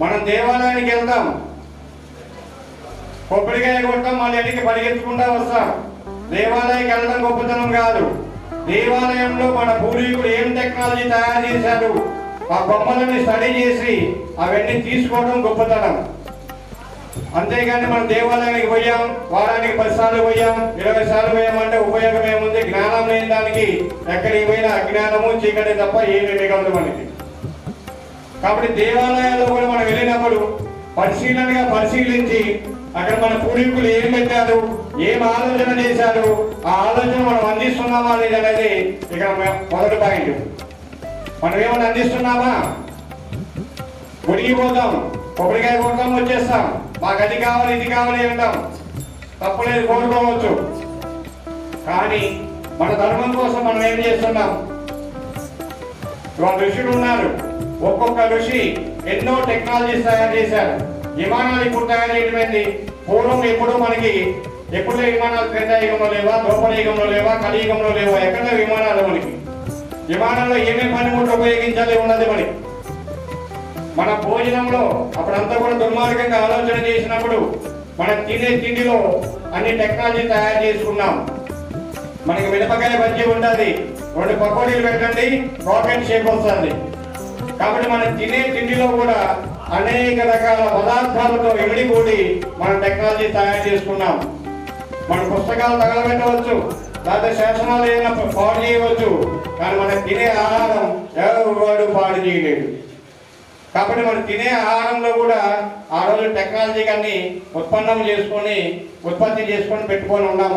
మనం దేవాలయానికి వెళ్తాం కొబ్బరికాయ కొడతాం మళ్ళీ అడిగి పరిగెత్తుకుంటా వస్తాం. దేవాలయానికి వెళ్ళడం గొప్పతనం కాదు. దేవాలయంలో మన పూర్వీకులు ఏం టెక్నాలజీ తయారు చేశారు? ఆ బొమ్మలని స్టడీ చేసి అవన్నీ తీసుకోవడం గొప్పతనం. అంతేగాని మనం దేవాలయానికి పోయాం వారానికి పది సార్లు పోయాం ఇరవై సార్లు పోయామంటే ఉపయోగం ఏముంది? జ్ఞానం లేని దానికి ఎక్కడికి పోయినా అజ్ఞానము చీకటి తప్ప ఏమి మిగలదు మనకి. కాబట్టి దేవాలయాల్లో కూడా మనం వెళ్ళినప్పుడు పరిశీలనగా పరిశీలించి అక్కడ మన పూర్వీకులు ఏం పెట్టారు ఏం ఆలోచన చేశారు ఆ ఆలోచన మనం అందిస్తున్నామా లేదనేది ఇక్కడ మొదటి పాయింట్ మనం ఏమైనా అందిస్తున్నామా? గుడికి కొబ్బరికాయ కొడతాం వచ్చేస్తాం. మాకు అది కావాలి ఇది కావాలి అంటాం. తప్పులేదు కోరుకోవచ్చు. కానీ మన ధర్మం కోసం మనం ఏం చేస్తున్నాం? ఇవాళ ఋషులు ఉన్నారు. ఒక్కొక్క ఋషి ఎన్నో టెక్నాలజీస్ తయారు చేశారు విమానాలు ఇప్పుడు తయారు చేయడం పూర్వం ఎప్పుడు మనకి ఎప్పుడు విమానాలు త్రేతాయుగంలో లేవా ద్రౌపదయుగంలో లేవా కలియుగంలో లేవా ఎక్కడ విమానాలు మనకి. విమానంలో ఏమేమి పనిముట్లు ఉపయోగించాలి ఉన్నది మనకి. మన భోజనంలో అప్పుడంతా కూడా దుర్మార్గంగా ఆలోచన చేసినప్పుడు మనం తినే తిండిలో అన్ని టెక్నాలజీ తయారు చేసుకున్నాం. మనకి మిరపకాయ బజ్జీ ఉంటుంది రెండు పకోడీలు పెట్టండి రాకెట్ షేప్ వస్తుంది. కాబట్టి మనం తినే తిండిలో కూడా అనేక రకాల పదార్థాలతో ఇమిడి కూడి టెక్నాలజీ తయారు చేసుకున్నాం. మన పుస్తకాలు తగలబెట్టవచ్చు లేదా శాసనాలు ఏదైనా పాడు చేయవచ్చు కానీ మనం తినే ఆహారం ఎవరు పాడు చేయలేడు కాబట్టి మనం తినే ఆహారంలో కూడా ఆ రోజు టెక్నాలజీ కానీ ఉత్పన్నం చేసుకొని ఉత్పత్తి చేసుకొని పెట్టుకొని ఉన్నాం.